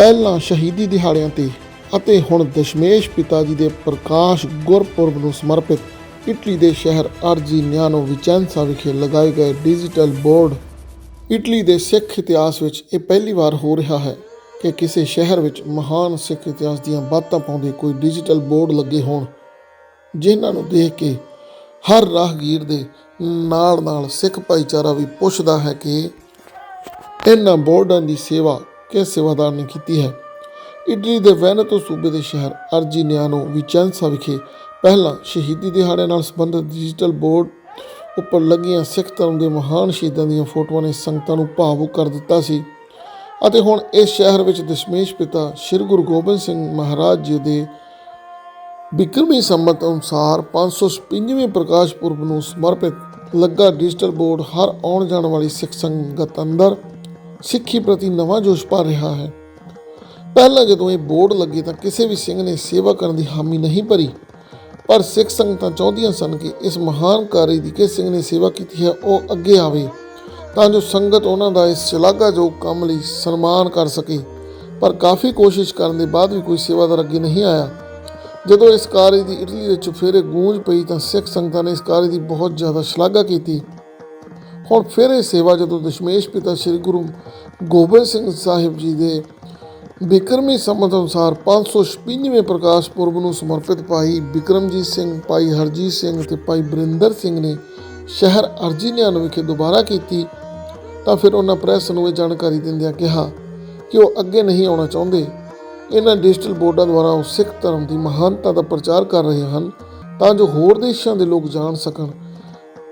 ਪਹਿਲਾਂ ਸ਼ਹੀਦੀ ਦਿਹਾੜਿਆਂ ਤੇ ਅਤੇ ਹੁਣ ਦਸ਼ਮੇਸ਼ ਪਿਤਾ ਜੀ ਦੇ ਪ੍ਰਕਾਸ਼ ਗੁਰਪੁਰਬ ਨੂੰ ਸਮਰਪਿਤ ਇਟਲੀ ਦੇ ਸ਼ਹਿਰ ਅਰਜੀ ਨਿਆਨੋ ਵਿਚੈਂਸਾ ਵਿਖੇ ਲਗਾਏ ਗਏ ਡਿਜੀਟਲ ਬੋਰਡ, ਇਟਲੀ ਦੇ ਸਿੱਖ ਇਤਿਹਾਸ ਵਿੱਚ ਇਹ ਪਹਿਲੀ ਵਾਰ ਹੋ ਰਿਹਾ ਹੈ ਕਿ ਕਿਸੇ ਸ਼ਹਿਰ ਵਿੱਚ ਮਹਾਨ ਸਿੱਖ ਇਤਿਹਾਸ ਦੀਆਂ ਬਾਤਾਂ ਪਾਉਂਦੇ ਕੋਈ ਡਿਜੀਟਲ ਬੋਰਡ ਲੱਗੇ ਹੋਣ, ਜਿਨ੍ਹਾਂ ਨੂੰ ਦੇਖ ਕੇ ਹਰ ਰਾਹਗੀਰ ਦੇ ਨਾਲ ਨਾਲ ਸਿੱਖ ਭਾਈਚਾਰਾ ਵੀ ਪੁੱਛਦਾ ਹੈ ਕਿ ਇਹਨਾਂ ਬੋਰਡਾਂ ਦੀ ਸੇਵਾ ਕਿਸ ਸੇਵਾਦਾਰ ਨੇ ਕੀਤੀ ਹੈ। ਇਟਲੀ ਦੇ ਵੈਨਤੋ ਸੂਬੇ ਦੇ ਸ਼ਹਿਰ ਅਰਜੀਨਿਆਨੋ ਵਿਚੈਂਸਾ ਵਿਖੇ ਪਹਿਲਾਂ ਸ਼ਹੀਦੀ ਦਿਹਾੜੇ ਨਾਲ ਸੰਬੰਧਿਤ ਡਿਜੀਟਲ ਬੋਰਡ ਉੱਪਰ ਲੱਗੀਆਂ ਸਿੱਖ ਧਰਮ ਦੇ ਮਹਾਨ ਸ਼ਹੀਦਾਂ ਦੀਆਂ ਫੋਟੋਆਂ ਨੇ ਸੰਗਤਾਂ ਨੂੰ ਭਾਵੁਕ ਕਰ ਦਿੱਤਾ ਸੀ। ਅਤੇ ਹੁਣ ਇਸ ਸ਼ਹਿਰ ਵਿੱਚ ਦਸ਼ਮੇਸ਼ ਪਿਤਾ ਸ੍ਰੀ ਗੁਰੂ ਗੋਬਿੰਦ ਸਿੰਘ ਮਹਾਰਾਜ ਜੀ ਦੇ ਬਿਕਰਮੀ ਸੰਮਤ ਅਨੁਸਾਰ 556ਵੇਂ ਪ੍ਰਕਾਸ਼ ਪੁਰਬ ਨੂੰ ਸਮਰਪਿਤ ਲੱਗਾ ਡਿਜੀਟਲ ਬੋਰਡ ਹਰ ਆਉਣ ਜਾਣ ਵਾਲੀ ਸਿੱਖ ਸੰਗਤ ਅੰਦਰ ਸਿੱਖੀ ਪ੍ਰਤੀ ਨਵਾਂ ਜੋਸ਼ ਭਰ ਰਿਹਾ ਹੈ। ਪਹਿਲਾਂ ਜਦੋਂ ਇਹ ਬੋਰਡ ਲੱਗੇ ਤਾਂ ਕਿਸੇ ਵੀ ਸਿੰਘ ਨੇ ਸੇਵਾ ਕਰਨ ਦੀ ਹਾਮੀ ਨਹੀਂ ਭਰੀ। ਪਰ ਸਿੱਖ ਸੰਗਤਾਂ ਚਾਹੁੰਦੀਆਂ ਸਨ ਕਿ ਇਸ ਮਹਾਨ ਕਾਰਜ ਦੀ ਕਿਸ ਸਿੰਘ ਨੇ ਸੇਵਾ ਕੀਤੀ ਹੈ, ਉਹ ਅੱਗੇ ਆਵੇ। ਤਾਂ ਜੋ ਸੰਗਤ ਉਹਨਾਂ ਦਾ ਇਸ ਸ਼ਲਾਘਾਯੋਗ ਕੰਮ ਲਈ ਸਨਮਾਨ ਕਰ ਸਕੇ। ਪਰ ਕਾਫੀ ਕੋਸ਼ਿਸ਼ ਕਰਨ ਦੇ ਬਾਅਦ ਵੀ ਕੋਈ ਸੇਵਾਦਾਰ ਅੱਗੇ ਨਹੀਂ ਆਇਆ। ਜਦੋਂ ਇਸ ਕਾਰਜ ਦੀ ਇਟਲੀ ਵਿੱਚ ਫੇਰੇ ਗੂੰਜ ਪਈ ਤਾਂ ਸਿੱਖ ਸੰਗਤਾਂ ਨੇ ਇਸ ਕਾਰਜ ਦੀ ਬਹੁਤ ਜ਼ਿਆਦਾ ਸ਼ਲਾਘਾ ਕੀਤੀ। ਹੁਣ ਫਿਰ ਇਹ ਸੇਵਾ ਜਦੋਂ ਦਸ਼ਮੇਸ਼ ਪਿਤਾ ਸ੍ਰੀ ਗੁਰੂ ਗੋਬਿੰਦ ਸਿੰਘ ਸਾਹਿਬ ਜੀ ਦੇ ਬਿਕਰਮੀ ਸੰਮਤ ਅਨੁਸਾਰ 556ਵੇਂ ਪ੍ਰਕਾਸ਼ ਪੁਰਬ ਨੂੰ ਸਮਰਪਿਤ ਭਾਈ ਬਿਕਰਮਜੀਤ ਸਿੰਘ, ਭਾਈ ਹਰਜੀਤ ਸਿੰਘ ਤੇ ਭਾਈ ਬਰਿੰਦਰ ਸਿੰਘ ਨੇ ਸ਼ਹਿਰ ਅਰਜੀਨਿਆਨ ਵਿਖੇ ਦੁਬਾਰਾ ਕੀਤੀ ਤਾਂ ਫਿਰ ਉਹਨਾਂ ਪ੍ਰੈਸ ਨੂੰ ਇਹ ਜਾਣਕਾਰੀ ਦਿੰਦਿਆਂ ਕਿਹਾ ਕਿ ਉਹ ਅੱਗੇ ਨਹੀਂ ਆਉਣਾ ਚਾਹੁੰਦੇ। ਇਹਨਾਂ ਡਿਜੀਟਲ ਬੋਰਡਾਂ ਦੁਆਰਾ ਉਹ ਸਿੱਖ ਧਰਮ ਦੀ ਮਹਾਨਤਾ ਦਾ ਪ੍ਰਚਾਰ ਕਰ ਰਹੇ ਹਨ ਤਾਂ ਜੋ ਹੋਰ ਦੇਸ਼ਾਂ ਦੇ ਲੋਕ ਜਾਣ ਸਕਣ।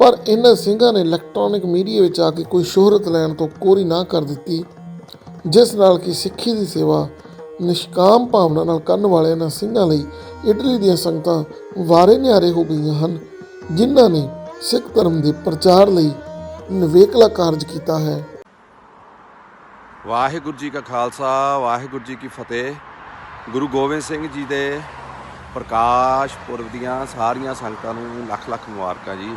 ਪਰ ਇਹਨਾਂ ਸਿੰਘਾਂ ਨੇ ਇਲੈਕਟ੍ਰੋਨਿਕ ਮੀਡੀਆ ਵਿੱਚ ਆ ਕੇ ਕੋਈ ਸ਼ੋਹਰਤ ਲੈਣ ਤੋਂ ਕੋਰੀ ਨਾ ਕਰ ਦਿੱਤੀ, ਜਿਸ ਨਾਲ ਕਿ ਸਿੱਖੀ ਦੀ ਸੇਵਾ ਨਿਸ਼ਕਾਮ ਭਾਵਨਾ ਨਾਲ ਕਰਨ ਵਾਲੇ ਇਹਨਾਂ ਸਿੰਘਾਂ ਲਈ ਇਟਲੀ ਦੀਆਂ ਸੰਗਤਾਂ ਵਾਰੇ ਨਿਆਰੇ ਹੋ ਗਈਆਂ ਹਨ, ਜਿਨ੍ਹਾਂ ਨੇ ਸਿੱਖ ਧਰਮ ਦੇ ਪ੍ਰਚਾਰ ਲਈ ਨਿਵੇਕਲਾ ਕਾਰਜ ਕੀਤਾ ਹੈ। ਵਾਹਿਗੁਰੂ ਜੀ ਕਾ ਖਾਲਸਾ, ਵਾਹਿਗੁਰੂ ਜੀ ਕੀ ਫਤਿਹ। ਗੁਰੂ ਗੋਬਿੰਦ ਸਿੰਘ ਜੀ ਦੇ ਪ੍ਰਕਾਸ਼ ਪੁਰਬ ਦੀਆਂ ਸਾਰੀਆਂ ਸੰਗਤਾਂ ਨੂੰ ਲੱਖ ਲੱਖ ਮੁਬਾਰਕਾਂ ਜੀ।